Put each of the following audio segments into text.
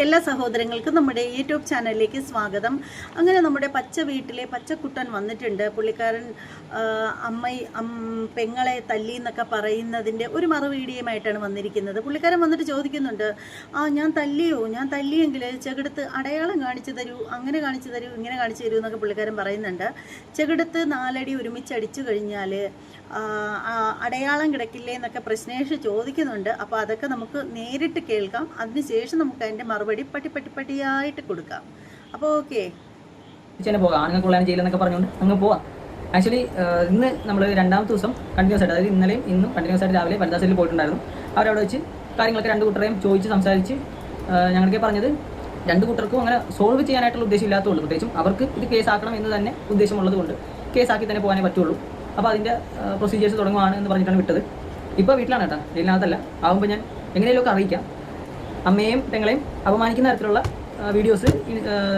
എല്ലാ സഹോദരങ്ങൾക്കും നമ്മുടെ യൂട്യൂബ് ചാനലിലേക്ക് സ്വാഗതം. അങ്ങനെ നമ്മുടെ പച്ച വീട്ടിലെ പച്ചക്കുട്ടൻ വന്നിട്ടുണ്ട്. പുള്ളിക്കാരൻ അമ്മ പെങ്ങളെ തല്ലി എന്നൊക്കെ പറയുന്നതിന്റെ ഒരു മറുവീഡിയോയുമായിട്ടാണ് വന്നിരിക്കുന്നത്. പുള്ളിക്കാരൻ വന്നിട്ട് ചോദിക്കുന്നുണ്ട് ആ ഞാൻ തല്ലിയോ? ഞാൻ തല്ലിയെങ്കിൽ ചെകിടത്ത് അടയാളം കാണിച്ചു തരൂ അങ്ങനെ കാണിച്ചു തരൂ ഇങ്ങനെ കാണിച്ചു തരൂ എന്നൊക്കെ പുള്ളിക്കാരൻ പറയുന്നുണ്ട്. ചെകിടത്ത് നാലടി ഒരുമിച്ച് അടിച്ചു കഴിഞ്ഞാൽ അടയാളം കിടക്കില്ലേ എന്നൊക്കെ പ്രശ്നേഷ് ചോദിക്കുന്നുണ്ട്. അപ്പോൾ അതൊക്കെ നമുക്ക് നേരിട്ട് കേൾക്കാം. അതിനുശേഷം നമുക്ക് അതിന്റെ മറുപടി പട്ടി പട്ടി പട്ടിയായിട്ട് കൊടുക്കാം. അപ്പോൾ ഓക്കെ. ചെയ്യില്ലെന്നൊക്കെ പറഞ്ഞുകൊണ്ട് അങ്ങ് പോവാം. ആക്ച്വലി ഇന്ന് നമ്മൾ രണ്ടാമത്തെ ദിവസം കണ്ടിന്യൂസ് ആയിട്ട് അതായത് ഇന്നലെയും ഇന്നും കണ്ടിന്യൂസ് ആയിട്ട് രാവിലെ വനിതാ സെല്ലിൽ പോയിട്ടുണ്ടായിരുന്നു. അവരവിടെ വെച്ച് കാര്യങ്ങളൊക്കെ രണ്ട് കൂട്ടരെയും ചോദിച്ച് സംസാരിച്ച് ഞങ്ങൾക്ക് പറഞ്ഞത് രണ്ട് കൂട്ടർക്കും അങ്ങനെ സോൾവ് ചെയ്യാനായിട്ടുള്ള ഉദ്ദേശം ഇല്ലാത്തതുകൊണ്ട് പ്രത്യേകിച്ചും അവർക്ക് ഇത് കേസാക്കണം എന്ന് തന്നെ ഉദ്ദേശമുള്ളത് കൊണ്ട് കേസാക്കി തന്നെ പോകാനേ പറ്റുള്ളൂ. അപ്പോൾ അതിന്റെ പ്രൊസീജിയേഴ്സ് തുടങ്ങുവാണ് എന്ന് പറഞ്ഞിട്ടാണ് വിട്ടത്. ഇപ്പോൾ വീട്ടിലാണ് കേട്ടോ. ജയിലിനകത്തല്ല. ആകുമ്പോൾ ഞാൻ എങ്ങനെയൊക്കെ അറിയിക്കാം. അമ്മയെയും പെങ്ങളെയും അപമാനിക്കുന്ന തരത്തിലുള്ള വീഡിയോസ്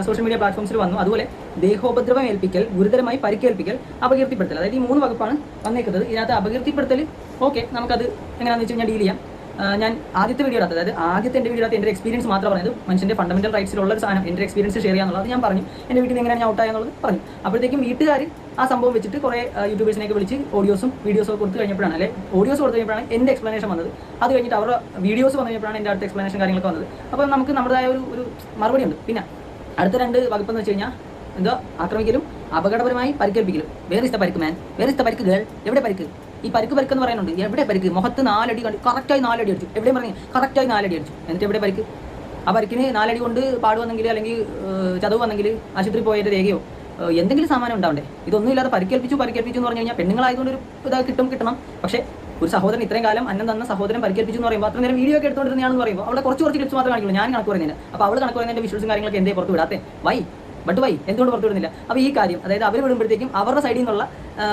സോഷ്യൽ മീഡിയ പ്ലാറ്റ്ഫോംസിൽ വന്നു. അതുപോലെ ദേഹോപദ്രവം ഏൽപ്പിക്കൽ ഗുരുതരമായി പരിക്കേൽപ്പിക്കൽ അപകീർത്തിപ്പെടുത്തൽ. അതായത് ഈ മൂന്ന് വകുപ്പാണ് വന്നേക്കുന്നത്. ഇതിനകത്ത് അപകീർത്തിപ്പെടുത്തൽ ഓക്കെ നമുക്കത് എങ്ങനെയാണെന്ന് വെച്ച് കഴിഞ്ഞാൽ ഡീൽ ചെയ്യാം. ഞാൻ ആദ്യത്തെ വീഡിയോ അതായത് ആദ്യത്തെ എന്റെ വീഡിയോ എന്റെ എക്സ്പീരിയൻസ് മാത്രം പറഞ്ഞത് മനുഷ്യന്റെ ഫണ്ടമെന്റൽ റൈറ്റ്സിലുള്ള ഒരു സാധനം എന്റെ എക്സ്പീരിയൻസ് ഷെയർ ചെയ്യാന്നുള്ളത് ഞാൻ പറഞ്ഞു. എന്റെ വീട്ടിൽ നിന്ന് എങ്ങനെ ഞാൻ ഔട്ടായെന്നുള്ളത് പറഞ്ഞു. അപ്പോഴത്തേക്കും വീട്ടുകാർ ആ സംഭവം വെച്ചിട്ട് കുറേ യൂട്യൂബേഴ്സിനെയൊക്കെ വിളിച്ച് ഓഡിയോസും വീഡിയോസും കൊടുത്തു കഴിഞ്ഞപ്പോഴാണ് അല്ലെ ഓഡിയോസ് കൊടുത്തു കഴിഞ്ഞപ്പോഴാണ് എന്റെ എക്സ്പ്ലനേഷൻ വന്നത്. അത് കഴിഞ്ഞിട്ട് അവരുടെ വീഡിയോസ് വന്നു കഴിഞ്ഞപ്പോഴാണ് എന്റെ അടുത്ത എക്സ്പ്ലനേഷൻ കാര്യങ്ങളൊക്കെ വന്നത്. അപ്പോൾ നമുക്ക് നമ്മുടേതായ ഒരു ഒരു മറുപടി ഉണ്ട്. പിന്നെ അടുത്ത രണ്ട് വകുപ്പ് എന്ന് വെച്ച് കഴിഞ്ഞാൽ എന്തോ ആക്രമിക്കലും അപകടപരമായി പരിക്കേൽപ്പിക്കലും. വേറെ ഇഷ്ട പരിക്ക് മാൻ വേറെ ഇഷ്ട പരിക്ക് ഗേൾ എവിടെ പരിക്ക്? ഈ പരിക്ക് പരിക്ക് എന്ന് പറയുന്നുണ്ട് എവിടെ പരിക്ക്? മുഖത്ത് നാലടി കണ്ട് കറക്റ്റായി നാലടി അടിച്ചു. എവിടെയും പറഞ്ഞു കറക്റ്റായി നാലടി അടിച്ചു. എന്നിട്ട് എവിടെ പരിക്ക്? ആ പരിക്കിന് നാലടി കൊണ്ട് പാട് വന്നെങ്കിൽ അല്ലെങ്കിൽ ചതവ് വന്നെങ്കിൽ ആശുപത്രി പോയതിന്റെ രേഖയോ എന്തെങ്കിലും സാമാനം ഉണ്ടാവണ്ടേ? ഇതൊന്നും ഇല്ലാതെ പരിക്കേൽപ്പിച്ചു പരിക്കേൽപ്പിച്ചു എന്ന് പറഞ്ഞു കഴിഞ്ഞാൽ പെണ്ണുങ്ങളായതുകൊണ്ട് ഒരു ഇത് കിട്ടും കിട്ടണം. പക്ഷേ ഒരു സഹോദരൻ ഇത്രയും കാലം അന്നം തന്ന സഹോദരൻ പരിക്കേൽപ്പിച്ചു എന്ന് പറയുമ്പോൾ അത്ര നേരം വീഡിയോ ഒക്കെ എടുത്തുകൊണ്ടിരുന്നതാണെന്ന് പറയുമ്പോൾ അവിടെ കുറച്ച് കുറച്ച് ക്ലിപ്സ് മാത്രം കാണിക്കുള്ളൂ. ഞാൻ കണക്ക് പറയുന്നില്ല. അപ്പോൾ അവൾ കണക്ക് പറയുന്നതിന്റെ വിഷ്വൽസും കാര്യങ്ങളൊക്കെ എന്തേ പുറത്ത് വിടാത്തേ? വൈ ബട്ട് വൈ എന്തുകൊണ്ട് പുറത്തു വിടുന്നില്ല? അപ്പോൾ ഈ കാര്യം അതായത് അവർ വിടുമ്പോഴത്തേക്കും അവരുടെ സൈഡിൽ നിന്നുള്ള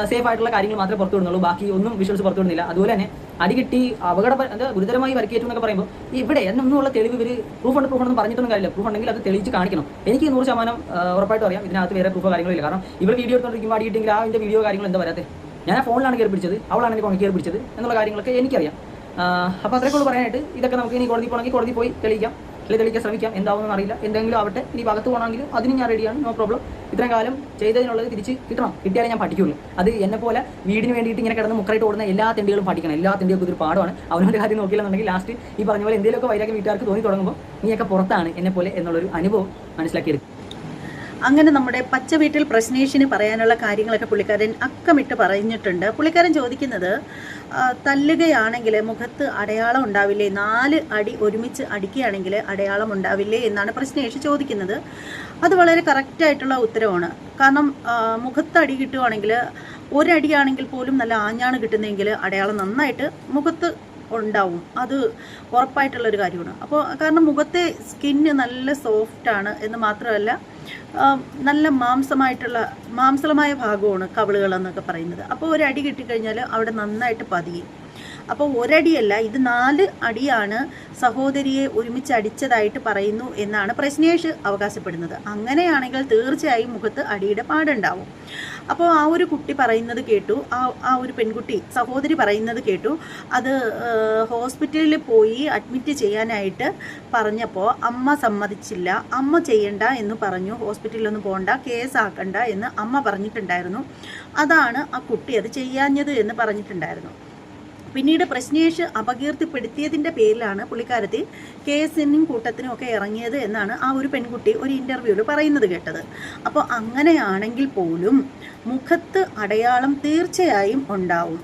സേഫ് ആയിട്ടുള്ള കാര്യങ്ങൾ മാത്രമേ പുറത്തു വിടുന്നുള്ളൂ. ബാക്കി ഒന്നും വിഷ്വൽസ് പുറത്തു വിടുന്നില്ല. അതുപോലെ തന്നെ അടികിട്ടി അപകട ഗുരുതരമായി പരിക്കേറ്റു എന്നൊക്കെ പറയുമ്പോൾ ഇവിടെ എന്നൊന്നുള്ള തെളിവ് ഇവർ പ്രൂഫ് ഉണ്ട് പ്രൂഫ് ഉണ്ടെന്ന് പറഞ്ഞിട്ടൊന്നും കാര്യമില്ല. പ്രൂഫ് ഉണ്ടെങ്കിൽ അത് തെളിയിച്ച് കാണിക്കണം. എനിക്ക് നൂറ് ശതമാനം ഉറപ്പായിട്ട് അറിയാം. ഇതിനകത്ത് വേറെ പ്രൂഫ് കാര്യങ്ങളില്ല കാരണം ഇവർ വീഡിയോ എടുത്തോണ്ടിരിക്കുമ്പോൾ അടിയിട്ടെങ്കിൽ ആ എന്റെ വീഡിയോ കാര്യങ്ങൾ എന്താ വരാത്തെ? ഞാൻ ആ ഫോണിലാണ് കയറി പിടിച്ചത്. അവളാണ് എനിക്ക് കയറി പിടിച്ചത്. എന്നുള്ള കാര്യങ്ങളൊക്കെ എനിക്കറിയാം. അപ്പോൾ അത്രയൊക്കെ പറയാനായിട്ട്. ഇതൊക്കെ നമുക്ക് ഇനി കോടതി പോകണമെങ്കിൽ കോടതി പോയി തെളിയിക്കാം. അല്ലെങ്കിൽ തെളിയിക്കാൻ ശ്രമിക്കാം. എന്താവുമെന്ന് അറിയില്ല. എന്തെങ്കിലും ആവട്ടെ. ഇനി ഭാഗത്ത് പോകണമെങ്കിലും അതിന് ഞാൻ റെഡിയാണ് നോ പ്രോബ്ലം ഇത്രയും കാലം ചെയ്തതിനുള്ളത് തിരിച്ച് കിട്ടണം. കിട്ടിയാലേ ഞാൻ പഠിക്കുള്ളൂ അത് എന്നെ പോലെ വീടിന് വേണ്ടിയിട്ട് ഇങ്ങനെ കിടന്ന് മുക്കറായിട്ട് ഓടുന്ന എല്ലാ തെണ്ടികളും പഠിക്കണം. എല്ലാ തെണ്ടികൾക്കും ഇതൊരു പാഠമാണ്. അവനൊരു കാര്യം നോക്കിയില്ലെന്നുണ്ടെങ്കിൽ ലാസ്റ്റ് ഈ പറഞ്ഞ പോലെ എന്തെങ്കിലുമൊക്കെ വൈരാഗ്യം വീട്ടുകാർക്ക് തോന്നി തുടങ്ങുമ്പോൾ നീയൊക്കെ പുറത്താണ് എന്നെ പോലെ എന്നുള്ളൊരു അനുഭവം മനസ്സിലാക്കിയെടുക്കും. അങ്ങനെ നമ്മുടെ പച്ച വീട്ടിൽ പ്രശ്നേഷിന് പറയാനുള്ള കാര്യങ്ങളൊക്കെ പുള്ളിക്കാരൻ അക്കമിട്ട് പറഞ്ഞിട്ടുണ്ട്. പുള്ളിക്കാരൻ ചോദിക്കുന്നത് തല്ലുകയാണെങ്കിൽ മുഖത്ത് അടയാളം ഉണ്ടാവില്ലേ? നാല് അടി ഒരുമിച്ച് അടിക്കുകയാണെങ്കിൽ അടയാളം ഉണ്ടാവില്ലേ എന്നാണ് പ്രശ്നേഷ് ചോദിക്കുന്നത്. അത് വളരെ കറക്റ്റായിട്ടുള്ള ഉത്തരവാണ്. കാരണം മുഖത്ത് അടി കിട്ടുവാണെങ്കിൽ ഒരടിയാണെങ്കിൽ പോലും നല്ല ആഞ്ഞാണ് കിട്ടുന്നതെങ്കിൽ അടയാളം നന്നായിട്ട് മുഖത്ത് ഉണ്ടാവും. അത് ഉറപ്പായിട്ടുള്ളൊരു കാര്യമാണ്. അപ്പോൾ കാരണം മുഖത്തെ സ്കിന്ന് നല്ല സോഫ്റ്റാണ് എന്ന് മാത്രമല്ല നല്ല മാംസമായിട്ടുള്ള മാംസളമായ ഭാഗമാണ് കവിളുകൾ എന്നൊക്കെ പറയുന്നത്. അപ്പോൾ ഒരു അടി കിട്ടിക്കഴിഞ്ഞാൽ അവിടെ നന്നായിട്ട് പതിയും. അപ്പോൾ ഒരടിയല്ല ഇത് നാല് അടിയാണ് സഹോദരിയെ ഒരുമിച്ച് അടിച്ചതായിട്ട് പറയുന്നു എന്നാണ് പ്രശ്നേഷ് അവകാശപ്പെടുന്നത്. അങ്ങനെയാണെങ്കിൽ തീർച്ചയായും മുഖത്ത് അടിയുടെ പാടുണ്ടാവും. അപ്പോൾ ആ ഒരു കുട്ടി പറയുന്നത് കേട്ടു ആ ആ ഒരു പെൺകുട്ടി സഹോദരി പറയുന്നത് കേട്ടു. അത് ഹോസ്പിറ്റലിൽ പോയി അഡ്മിറ്റ് ചെയ്യാനായിട്ട് പറഞ്ഞപ്പോൾ അമ്മ സമ്മതിച്ചില്ല അമ്മ ചെയ്യണ്ട എന്ന് പറഞ്ഞു ഹോസ്പിറ്റലിലൊന്നും പോകണ്ട കേസാക്കണ്ട എന്ന് അമ്മ പറഞ്ഞിട്ടുണ്ടായിരുന്നു. അതാണ് ആ കുട്ടി അത് ചെയ്യാഞ്ഞത് എന്ന് പറഞ്ഞിട്ടുണ്ടായിരുന്നു. പിന്നീട് പ്രശ്നേഷ് അപകീർത്തിപ്പെടുത്തിയതിന്റെ പേരിലാണ് പുള്ളിക്കാരത്തി കെ എസ് എന്നും കൂട്ടത്തിനും ഒക്കെ ഇറങ്ങിയത് എന്നാണ് ആ ഒരു പെൺകുട്ടി ഒരു ഇന്റർവ്യൂവിൽ പറയുന്നത് കേട്ടത്. അപ്പോൾ അങ്ങനെയാണെങ്കിൽ പോലും മുഖത്ത് അടയാളം തീർച്ചയായും ഉണ്ടാവും.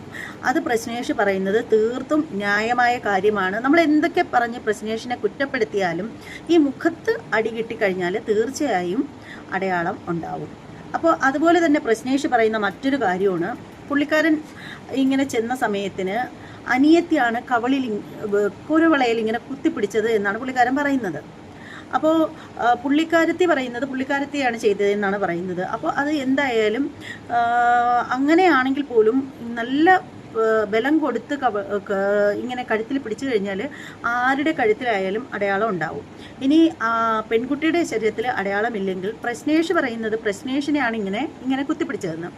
അത് പ്രശ്നേഷ് പറയുന്നത് തീർത്തും ന്യായമായ കാര്യമാണ്. നമ്മൾ എന്തൊക്കെ പറഞ്ഞ് പ്രശ്നേഷിനെ കുറ്റപ്പെടുത്തിയാലും ഈ മുഖത്ത് അടി കിട്ടിക്കഴിഞ്ഞാൽ തീർച്ചയായും അടയാളം ഉണ്ടാവും. അപ്പോൾ അതുപോലെ തന്നെ പ്രശ്നേഷ് പറയുന്ന മറ്റൊരു കാര്യമാണ് പുള്ളിക്കാരൻ ഇങ്ങനെ ചെന്ന സമയത്തിന് അനിയത്തിയാണ് കവളിൽ കുരുവളയിൽ ഇങ്ങനെ കുത്തിപ്പിടിച്ചത് എന്നാണ് പുള്ളിക്കാരൻ പറയുന്നത്. അപ്പോൾ പുള്ളിക്കാരത്തി പറയുന്നത് പുള്ളിക്കാരത്തിയാണ് ചെയ്തത് എന്നാണ് പറയുന്നത്. അപ്പോൾ അത് എന്തായാലും അങ്ങനെയാണെങ്കിൽ പോലും നല്ല ബലം കൊടുത്ത് കവ ഇങ്ങനെ കഴുത്തിൽ പിടിച്ചു കഴിഞ്ഞാൽ ആരുടെ കഴുത്തിലായാലും അടയാളം ഉണ്ടാവും. ഇനി പെൺകുട്ടിയുടെ ശരീരത്തിൽ അടയാളമില്ലെങ്കിൽ പ്രശ്നേഷ് പറയുന്നത് പ്രശ്നേഷിനെയാണ് ഇങ്ങനെ ഇങ്ങനെ കുത്തിപ്പിടിച്ചതെന്ന്.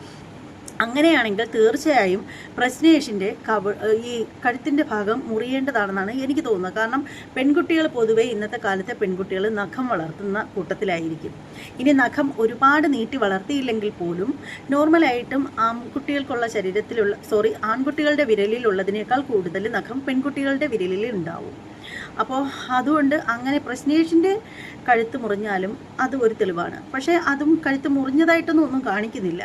അങ്ങനെയാണെങ്കിൽ തീർച്ചയായും പ്രശ്നേഷിന്റെ കവ ഈ കഴുത്തിന്റെ ഭാഗം മുറിയേണ്ടതാണെന്നാണ് എനിക്ക് തോന്നുന്നത്. കാരണം പെൺകുട്ടികൾ പൊതുവേ ഇന്നത്തെ കാലത്തെ പെൺകുട്ടികൾ നഖം വളർത്തുന്ന കൂട്ടത്തിലായിരിക്കും. ഇനി നഖം ഒരുപാട് നീട്ടി വളർത്തിയില്ലെങ്കിൽ പോലും നോർമലായിട്ടും ആൺകുട്ടികൾക്കുള്ള ശരീരത്തിലുള്ള സോറി ആൺകുട്ടികളുടെ വിരലിലുള്ളതിനേക്കാൾ കൂടുതൽ നഖം പെൺകുട്ടികളുടെ വിരലിൽ ഉണ്ടാവും. അപ്പോൾ അതുകൊണ്ട് അങ്ങനെ പ്രശ്നേഷിന്റെ കഴുത്ത് മുറിഞ്ഞാലും അത് ഒരു തെളിവാണ്. പക്ഷേ അതും കഴുത്ത് മുറിഞ്ഞതായിട്ടൊന്നും ഒന്നും കാണിക്കുന്നില്ല.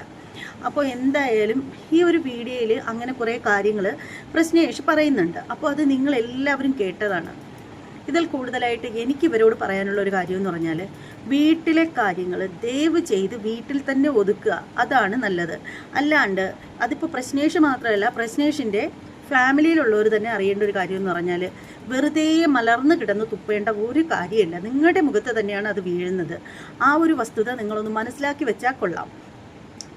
അപ്പോൾ എന്തായാലും ഈ ഒരു വീഡിയോയിൽ അങ്ങനെ കുറേ കാര്യങ്ങൾ പ്രശ്നേഷ് പറയുന്നുണ്ട്. അപ്പോൾ അത് നിങ്ങൾ എല്ലാവരും കേട്ടതാണ്. ഇതിൽ കൂടുതലായിട്ട് എനിക്ക് ഇവരോട് പറയാനുള്ള ഒരു കാര്യം എന്ന് പറഞ്ഞാൽ വീട്ടിലെ കാര്യങ്ങൾ ദയവ് ചെയ്ത് വീട്ടിൽ തന്നെ ഒതുക്കുക. അതാണ് നല്ലത്. അല്ലാണ്ട് അതിപ്പോൾ പ്രശ്നേഷ് മാത്രമല്ല പ്രശ്നേഷിന്റെ ഫാമിലിയിലുള്ളവർ തന്നെ അറിയേണ്ട ഒരു കാര്യം എന്ന് പറഞ്ഞാൽ വെറുതെ മലർന്നു കിടന്ന് തുപ്പേണ്ട ഒരു കാര്യമില്ല. നിങ്ങളുടെ മുഖത്ത് തന്നെയാണ് അത് വീഴുന്നത്. ആ ഒരു വസ്തുത നിങ്ങളൊന്ന് മനസ്സിലാക്കി വെച്ചാൽ കൊള്ളാം.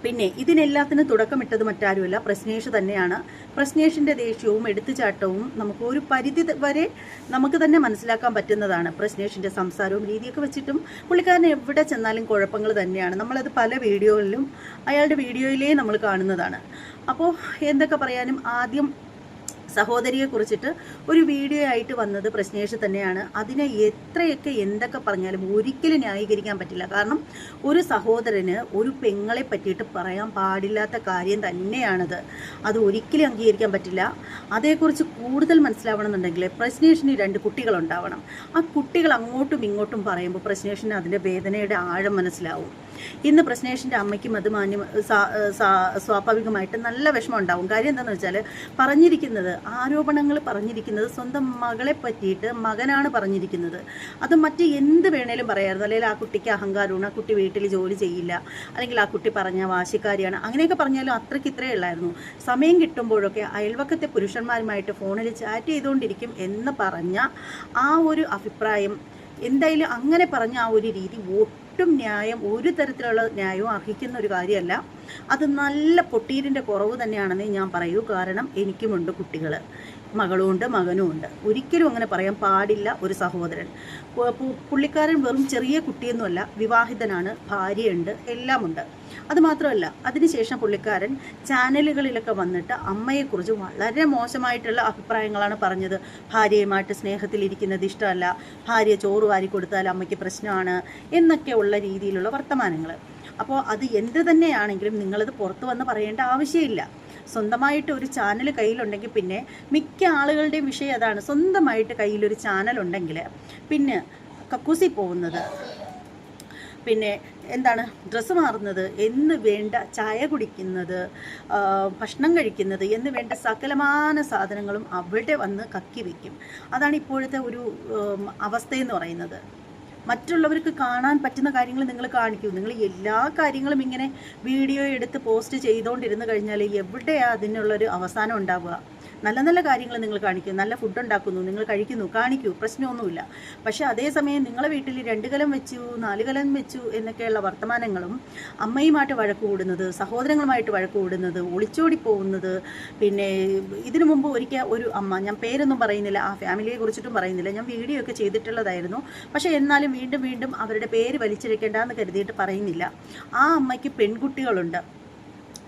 പിന്നെ ഇതിനെല്ലാത്തിനും തുടക്കമിട്ടത് മറ്റാരുമല്ല. പ്രശ്നേഷ് തന്നെയാണ്. പ്രശ്നേഷിന്റെ ദേഷ്യവും എടുത്തുചാട്ടവും നമുക്ക് ഒരു പരിധി വരെ നമുക്ക് തന്നെ മനസ്സിലാക്കാൻ പറ്റുന്നതാണ്. പ്രശ്നേഷിന്റെ സംസാരവും രീതിയൊക്കെ വെച്ചിട്ടും പുള്ളിക്കാരൻ എവിടെ ചെന്നാലും കുഴപ്പങ്ങൾ തന്നെയാണ്. നമ്മളത് പല വീഡിയോകളിലും അയാളുടെ വീഡിയോയിലേ നമ്മൾ കാണുന്നതാണ്. അപ്പോൾ എന്തൊക്കെ പറയാനും ആദ്യം സഹോദരിയെ കുറിച്ചിട്ട് ഒരു വീഡിയോ ആയിട്ട് വന്നത് പ്രശ്നേഷ് തന്നെയാണ്. അതിനെ എത്രയൊക്കെ എന്തൊക്കെ പറഞ്ഞാലും ഒരിക്കലും ന്യായീകരിക്കാൻ പറ്റില്ല. കാരണം ഒരു സഹോദരന് ഒരു പെങ്ങളെ പറ്റിയിട്ട് പറയാൻ പാടില്ലാത്ത കാര്യം തന്നെയാണത്. അത് ഒരിക്കലും അംഗീകരിക്കാൻ പറ്റില്ല. അതേക്കുറിച്ച് കൂടുതൽ മനസ്സിലാവണമെന്നുണ്ടെങ്കിൽ പ്രശ്നേഷിന് രണ്ട് കുട്ടികൾ ഉണ്ടാവണം ആ കുട്ടികൾ അങ്ങോട്ടും ഇങ്ങോട്ടും പറയുമ്പോൾ പ്രശ്നേഷിന് അതിന്റെ വേദനയുടെ ആഴം മനസ്സിലാവും. ഇന്ന് പ്രശ്നേഷിന്റെ അമ്മയ്ക്കും അത് മാന്യം സ്വാഭാവികമായിട്ട് നല്ല വിഷമം ഉണ്ടാവും. കാര്യം എന്താണെന്ന് വെച്ചാൽ പറഞ്ഞിരിക്കുന്നത് ആരോപണങ്ങൾ പറഞ്ഞിരിക്കുന്നത് സ്വന്തം മകളെ പറ്റിയിട്ട് മകനാണ് പറഞ്ഞിരിക്കുന്നത്. അത് മറ്റ് എന്ത് വേണേലും പറയായിരുന്നു. അല്ലെങ്കിൽ ആ കുട്ടിക്ക് അഹങ്കാരമാണ് ആ കുട്ടി വീട്ടിൽ ജോലി ചെയ്യില്ല അല്ലെങ്കിൽ ആ കുട്ടി പറഞ്ഞ വാശിക്കാരിയാണ്. അങ്ങനെയൊക്കെ പറഞ്ഞാലും അത്രയ്ക്ക് ഇത്രയേ ഉള്ളായിരുന്നു. സമയം കിട്ടുമ്പോഴൊക്കെ അയൽവക്കത്തെ പുരുഷന്മാരുമായിട്ട് ഫോണിൽ ചാറ്റ് ചെയ്തുകൊണ്ടിരിക്കും എന്ന് പറഞ്ഞ ആ ഒരു അഭിപ്രായം എന്തായാലും അങ്ങനെ പറഞ്ഞ ആ ഒരു രീതി ഒട്ടും ന്യായം ഒരു തരത്തിലുള്ള ന്യായവും അർഹിക്കുന്ന ഒരു കാര്യമല്ല. അത് നല്ല പൊട്ടീരിന്റെ കുറവ് തന്നെയാണെന്നേ ഞാൻ പറയൂ. കാരണം എനിക്കുമുണ്ട് കുട്ടികൾ മകളുമുണ്ട് മകനുമുണ്ട്. ഒരിക്കലും അങ്ങനെ പറയാൻ പാടില്ല ഒരു സഹോദരൻ. പുള്ളിക്കാരൻ വെറും ചെറിയ കുട്ടിയൊന്നുമല്ല വിവാഹിതനാണ് ഭാര്യയുണ്ട് എല്ലാമുണ്ട്. അതുമാത്രമല്ല അതിനുശേഷം പുള്ളിക്കാരൻ ചാനലുകളിലൊക്കെ വന്നിട്ട് അമ്മയെക്കുറിച്ച് വളരെ മോശമായിട്ടുള്ള അഭിപ്രായങ്ങളാണ് പറഞ്ഞത്. ഭാര്യയുമായിട്ട് സ്നേഹത്തിലിരിക്കുന്നത് ഇഷ്ടമല്ല. ഭാര്യ ചോറ് വാരി കൊടുത്താൽ അമ്മയ്ക്ക് പ്രശ്നമാണ് എന്നൊക്കെയുള്ള രീതിയിലുള്ള വർത്തമാനങ്ങൾ അപ്പോൾ അത് എന്ത് തന്നെയാണെങ്കിലും നിങ്ങളത് പുറത്ത് വന്ന് പറയേണ്ട ആവശ്യമില്ല. സ്വന്തമായിട്ട് ഒരു ചാനൽ കയ്യിലുണ്ടെങ്കിൽ പിന്നെ മിക്ക ആളുകളുടെയും വിഷയം അതാണ്. സ്വന്തമായിട്ട് കയ്യിലൊരു ചാനൽ ഉണ്ടെങ്കിൽ പിന്നെ കക്കൂസി പോകുന്നത്. പിന്നെ എന്താണ്? ഡ്രസ്സ് മാറുന്നത്. എന്ന് വേണ്ട ചായ കുടിക്കുന്നത് ഭക്ഷണം കഴിക്കുന്നത് എന്ന് വേണ്ട സകലമാന സാധനങ്ങളും അവിടെ വന്ന് കക്കി വയ്ക്കും അതാണ് ഇപ്പോഴത്തെ ഒരു അവസ്ഥയെന്ന് പറയുന്നത്. മറ്റുള്ളവർക്ക് കാണാൻ പറ്റുന്ന കാര്യങ്ങൾ നിങ്ങൾ കാണിക്കൂ. നിങ്ങൾ എല്ലാ കാര്യങ്ങളും ഇങ്ങനെ വീഡിയോ എടുത്ത് പോസ്റ്റ് ചെയ്തുകൊണ്ടിരുന്ന് കഴിഞ്ഞാൽ എവിടെയാണ് അതിനുള്ളൊരു അവസാനം ഉണ്ടാവുക? നല്ല നല്ല കാര്യങ്ങൾ നിങ്ങൾ കാണിക്കുന്നു. നല്ല ഫുഡ് ഉണ്ടാക്കുന്നു. നിങ്ങൾ കഴിക്കുന്നു. കാണിക്കൂ. പ്രശ്നമൊന്നുമില്ല. പക്ഷേ അതേസമയം നിങ്ങളെ വീട്ടിൽ രണ്ട് കലം വെച്ചു നാല് കലം വെച്ചു എന്നൊക്കെയുള്ള വർത്തമാനങ്ങളും അമ്മയുമായിട്ട് വഴക്ക് കൂടുന്നത് സഹോദരങ്ങളുമായിട്ട് വഴക്ക് കൂടുന്നത് ഒളിച്ചോടി പോകുന്നത് പിന്നെ ഇതിനു മുമ്പ് ഒരിക്കൽ ഒരു അമ്മ ഞാൻ പേരൊന്നും പറയുന്നില്ല ആ ഫാമിലിയെ കുറിച്ചിട്ടും പറയുന്നില്ല. ഞാൻ വീഡിയോ ഒക്കെ ചെയ്തിട്ടുള്ളതായിരുന്നു. പക്ഷേ എന്നാലും വീണ്ടും വീണ്ടും അവരുടെ പേര് വലിച്ചെടുക്കേണ്ടെന്ന് കരുതിയിട്ട് പറയുന്നില്ല. ആ അമ്മയ്ക്ക് പെൺകുട്ടികളുണ്ട്.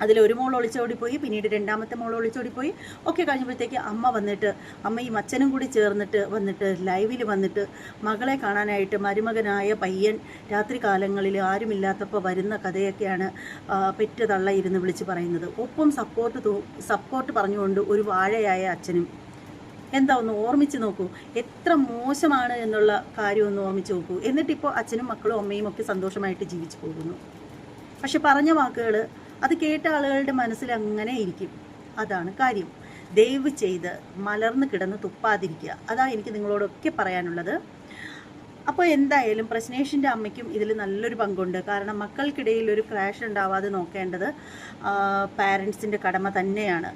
അതിൽ ഒരു മോൾ ഒളിച്ചോടി പോയി പിന്നീട് രണ്ടാമത്തെ മോൾ ഒളിച്ചോടി പോയി ഒക്കെ കഴിഞ്ഞപ്പോഴത്തേക്ക് അമ്മ വന്നിട്ട് അമ്മയും അച്ഛനും കൂടി ചേർന്നിട്ട് വന്നിട്ട് ലൈവിൽ വന്നിട്ട് മകളെ കാണാനായിട്ട് മരുമകനായ പയ്യൻ രാത്രി കാലങ്ങളിൽ ആരുമില്ലാത്തപ്പോൾ വരുന്ന കഥയൊക്കെയാണ് പെറ്റ് തള്ള ഇരുന്ന് വിളിച്ച് പറയുന്നത്. ഒപ്പം സപ്പോർട്ട് സപ്പോർട്ട് പറഞ്ഞുകൊണ്ട് ഒരു വാഴയായ അച്ഛനും. എന്താ ഒന്ന് ഓർമ്മിച്ച് നോക്കൂ. എത്ര മോശമാണ് എന്നുള്ള കാര്യം ഒന്ന് ഓർമ്മിച്ച് നോക്കൂ. എന്നിട്ടിപ്പോൾ അച്ഛനും മക്കളും അമ്മയും ഒക്കെ സന്തോഷമായിട്ട് ജീവിച്ചു പോകുന്നു. പക്ഷെ പറഞ്ഞ വാക്കുകൾ അത് കേട്ട ആളുകളുടെ മനസ്സിൽ അങ്ങനെ ഇരിക്കും. അതാണ് കാര്യം. ദയവ് ചെയ്ത് മലർന്ന് കിടന്ന് തുപ്പാതിരിക്കുക. അതാണ് എനിക്ക് നിങ്ങളോടൊക്കെ പറയാനുള്ളത്. അപ്പോൾ എന്തായാലും പ്രശ്നേഷിന്റെ അമ്മയ്ക്കും ഇതിൽ നല്ലൊരു പങ്കുണ്ട്. കാരണം മക്കൾക്കിടയിൽ ഒരു ക്രാഷ് ഉണ്ടാവാതെ നോക്കേണ്ടത് പാരൻസിന്റെ കടമ തന്നെയാണ്.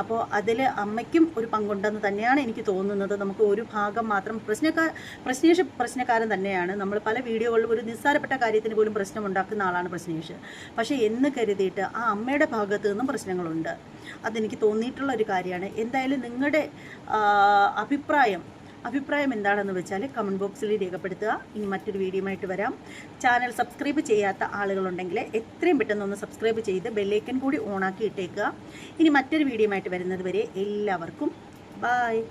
അപ്പോൾ അതിൽ അമ്മയ്ക്കും ഒരു പങ്കുണ്ടെന്ന് തന്നെയാണ് എനിക്ക് തോന്നുന്നത്. നമുക്ക് ഒരു ഭാഗം മാത്രം പ്രശ്നക്കാർ പ്രശ്നേഷ് പ്രശ്നക്കാരൻ തന്നെയാണ്. നമ്മൾ പല വീഡിയോകളിലും ഒരു നിസ്സാരപ്പെട്ട കാര്യത്തിന് പോലും പ്രശ്നമുണ്ടാക്കുന്ന ആളാണ് പ്രശ്നേഷ്. പക്ഷേ എന്ന് കരുതിയിട്ട് ആ അമ്മയുടെ ഭാഗത്തു നിന്നും പ്രശ്നങ്ങളുണ്ട്. അതെനിക്ക് തോന്നിയിട്ടുള്ള ഒരു കാര്യമാണ്. എന്തായാലും നിങ്ങളുടെ അഭിപ്രായം അഭിപ്രായം എന്താണെന്ന് വെച്ചാൽ കമന്റ് ബോക്സിൽ രേഖപ്പെടുത്തുക. ഇനി മറ്റൊരു വീഡിയോയുമായിട്ട് വരാം. ചാനൽ സബ്സ്ക്രൈബ് ചെയ്യാത്ത ആളുകളുണ്ടെങ്കിൽ എത്രയും പെട്ടെന്ന് ഒന്ന് സബ്സ്ക്രൈബ് ചെയ്ത് ബെല്ലൈക്കൻ കൂടി ഓണാക്കി ഇട്ടേക്കുക. ഇനി മറ്റൊരു വീഡിയോയുമായിട്ട് വരുന്നത് വരെ എല്ലാവർക്കും ബായ്